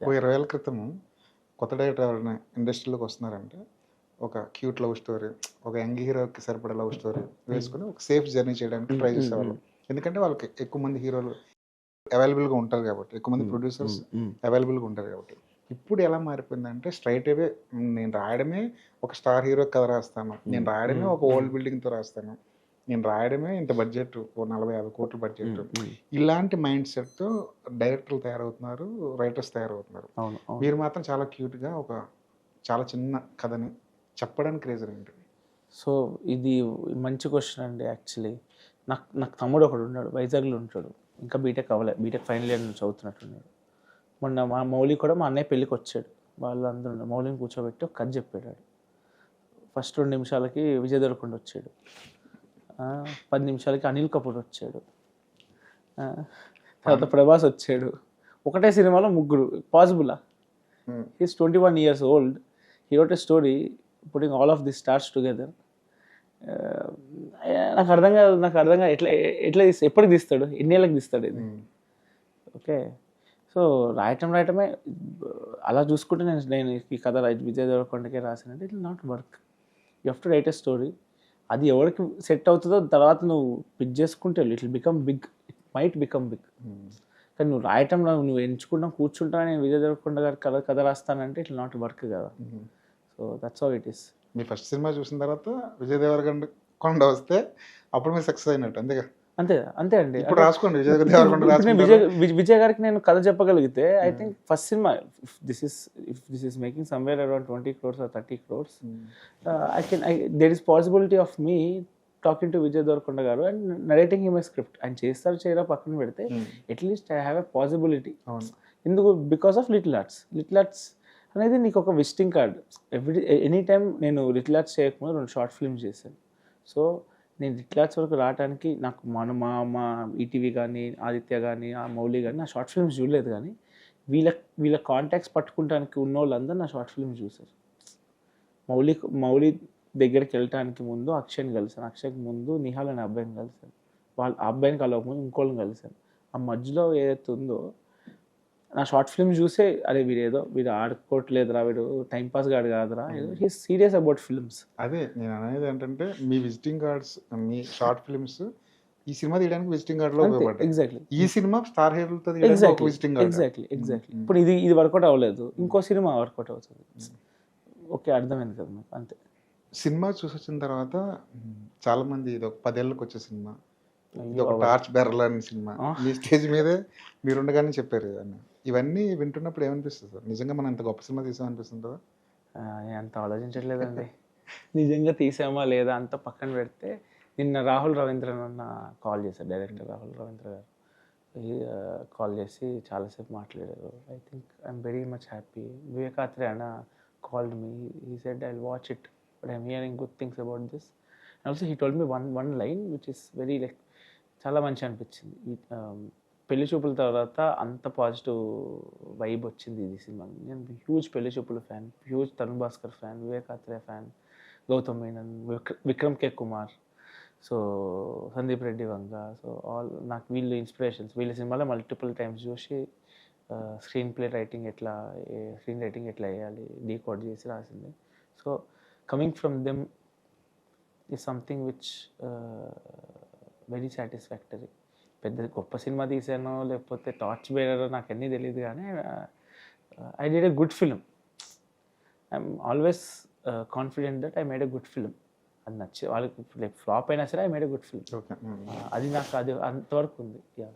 ఓ ఇరవై ఏళ్ళ క్రితం కొత్త డైరెక్టర్ ఎవరైనా ఇండస్ట్రీలోకి వస్తున్నారంటే ఒక క్యూట్ లవ్ స్టోరీ ఒక యంగ్ హీరోకి సరిపడే లవ్ స్టోరీ వేసుకుని ఒక సేఫ్ జర్నీ చేయడానికి ట్రై చేసేవాళ్ళు. ఎందుకంటే వాళ్ళకి ఎక్కువ మంది హీరోలు అవైలబుల్గా ఉంటారు కాబట్టి ఎక్కువ మంది ప్రొడ్యూసర్స్ అవైలబుల్గా ఉంటారు కాబట్టి. ఇప్పుడు ఎలా మారిపోయిందంటే స్ట్రైట్ అవే నేను రాయడమే ఒక స్టార్ హీరో కథ రాస్తాను. నేను రాయడమే ఒక ఓల్డ్ బిల్డింగ్తో రాస్తాను. నేను రాయడమే ఇంత బడ్జెట్ ఓ నలభై యాభై కోట్ల బడ్జెట్. ఇలాంటి మైండ్ సెట్తో డైరెక్టర్లు తయారవుతున్నారు రైటర్స్ తయారవుతున్నారు. మీరు మాత్రం చాలా క్యూట్గా ఒక చాలా చిన్న కథని చెప్పడానికి రీజన్ ఏంటి? సో ఇది మంచి క్వశ్చన్ అండి యాక్చువల్లీ నాకు నాకు తమ్ముడు ఒకడు ఉన్నాడు వైజాగ్లో ఉంటాడు. ఇంకా బీటెక్ అవ్వలే బీటెక్ ఫైనల్ ఇయర్ నుంచి చదువుతున్నట్టున్నాడు. మొన్న మా మౌలి కూడా మా అన్నయ్య పెళ్ళికి వచ్చాడు. వాళ్ళు అందరూ ఉన్నారు. మౌలిని కూర్చోబెట్టి ఒక కథ చెప్పాడు. ఫస్ట్ రెండు నిమిషాలకి విజయ్ దేవరకొండ వచ్చాడు. పది నిమిషాలకి అనిల్ కపూర్ వచ్చాడు. తర్వాత ప్రభాస్ వచ్చాడు. ఒకటే సినిమాలో ముగ్గురు పాసిబులా. He's twenty one years old he wrote a story putting all of the stars together నాకు అర్థం కాదు నాకు అర్థం కాదు ఎట్లా ఎట్లా తీస్తాడు ఎప్పటికి తీస్తాడు? ఎన్ని ఏళ్ళకి తీస్తాడు ఇది. ఓకే. సో రాయటం రాయటమే అలా చూసుకుంటే నేను నేను ఈ కథ విజయ్ దేవరకొండకే రాసానంటే it not work. You have to write a story అది ఎవరికి సెట్ అవుతుందో తర్వాత నువ్వు పిక్ చేసుకుంటే it become big it might become big కానీ నువ్వు రాయటంలో నువ్వు ఎంచుకున్నా కూర్చుంటా నేను విజయ్ దేవరకొండ గారి కథ కథ రాస్తానంటే ఇట్ నాట్ వర్క్ కదా. So that's how it is me first cinema చూసిన తర్వాత విజయ్ దేవరకొండ కొండ వస్తే అప్పుడు మీరు సక్సెస్ అయినట్టు అంతేగా? అంతే అంతే అండి. ఇప్పుడు రాసుకోండి విజయ్ విజయ్ గారికి నేను కథ చెప్పగలిగితే I think first cinema this is if this is making somewhere around twenty crores or thirty crores I can I there is possibility of me talking to Vijay Devarakonda గారు అండ్ నరేటింగ్ హిమ్ స్క్రిప్ట్ ఆయన చేస్తారు చేయరా పక్కన పెడితే at least I have a possibility ఎందుకు? Because of little arts little arts అనేది నీకు ఒక visiting card every any time నేను లిటిల్ ఆర్ట్స్ చేయకముందు రెండు షార్ట్ ఫిల్మ్స్ చేశాను. సో నేను లిటిల్ వరకు రావడానికి నాకు మన మా మా ఈటీవీ కానీ ఆదిత్య కానీ ఆ మౌలి కానీ నా షార్ట్ ఫిల్మ్స్ చూడలేదు కానీ వీళ్ళ వీళ్ళ కాంటాక్ట్స్ పట్టుకుంటానికి ఉన్న వాళ్ళందరూ నా షార్ట్ ఫిల్మ్స్ చూశారు. మౌలి మౌలి దగ్గరికి వెళ్ళటానికి ముందు అక్షయ్ని కలిసాను అక్షయ్కి ముందు నిహాల్ అనే అబ్బాయిని కలిసాను వాళ్ళ అబ్బాయిని కలవకముందు ఇంకోళ్ళని కలిసాను ఆ మధ్యలో ఏదైతే ఉందో నా షార్ట్ ఫిల్మ్ చూసే అరే వీడు ఏదో వీడు ఆడుకోవట్లేదురా వీడు టైం పాస్ గాడు కాదురా. హీ సీరియస్ అబౌట్ ఫిల్మ్స్ అదే నేను అనేది ఏంటంటే మీ విజిటింగ్ కార్డ్స్ మీ షార్ట్ ఫిల్మ్స్ ఈ సినిమా తీయడానికి విజిటింగ్ కార్డ్లో ఎగ్జాక్ట్లీ ఈ సినిమా స్టార్ ఒక exactly visiting card exactly exactly ఇప్పుడు ఇది ఇది వర్కౌట్ అవ్వలేదు. ఇంకో సినిమా వర్కౌట్ అవుతుంది. ఓకే అర్థమైంది కదా నాకు అంతే. సినిమా చూసి వచ్చిన తర్వాత చాలా మంది ఇది ఒక పదేళ్ళకి వచ్చే సినిమా. ఇది ఒక టార్చ్ బెర్రల్ అనే సినిమా. మీ స్టేజ్ మీదే మీరు ఉండగానే చెప్పారు ఇవన్నీ. ఇవన్నీ వింటున్నప్పుడు ఏమనిపిస్తుంది సార్? నిజంగా మనం ఇంత గొప్ప సినిమా తీసామనిపిస్తుందా అంత ఆలోచించట్లేదండి. నిజంగా తీసామా లేదా అంత పక్కన పెడితే నిన్న రాహుల్ రవీంద్రన్ అన్న కాల్ చేశారు డైరెక్టర్ రాహుల్ రవీంద్ర గారు. కాల్ చేసి చాలాసేపు మాట్లాడారు. I think I'm very much happy Vivek Athreya అన్న called me he said I watch it but I'm hearing good things about this and also he told me one one line which is very like చాలా మంచి అనిపించింది. ఈ, పెళ్ళి చూపుల తర్వాత అంత positive vibe వచ్చింది ఇది సినిమా. నేను హ్యూజ్ పెళ్ళి చూపుల fan huge Tarun Bhascker fan Vivek Athreya fan Gautham Menon విక్ర- Vikram K Kumar so Sandeep Reddy Vanga so all నాకు వీళ్ళు ఇన్స్పిరేషన్స్ వీళ్ళ సినిమాలో మల్టిపుల్ టైమ్స్ చూసి స్క్రీన్ ప్లే రైటింగ్ ఎట్లా స్క్రీన్ రైటింగ్ ఎట్లా వేయాలి డీకోడ్ చేసి రాసింది. సో కమింగ్ ఫ్రమ్ దెమ్ ఈ సంథింగ్ విచ్ వెరీ సాటిస్ఫాక్టరీ. పెద్ద గొప్ప సినిమా తీసానో లేకపోతే టార్చ్ బేరో నాకు అన్నీ తెలియదు కానీ I did a good film I'm always confident that I made a good film అది నచ్చి వాళ్ళకి ఫ్లాప్ అయినా సరే I made a good film అది నాకు అది అంతవరకు ఉంది. యా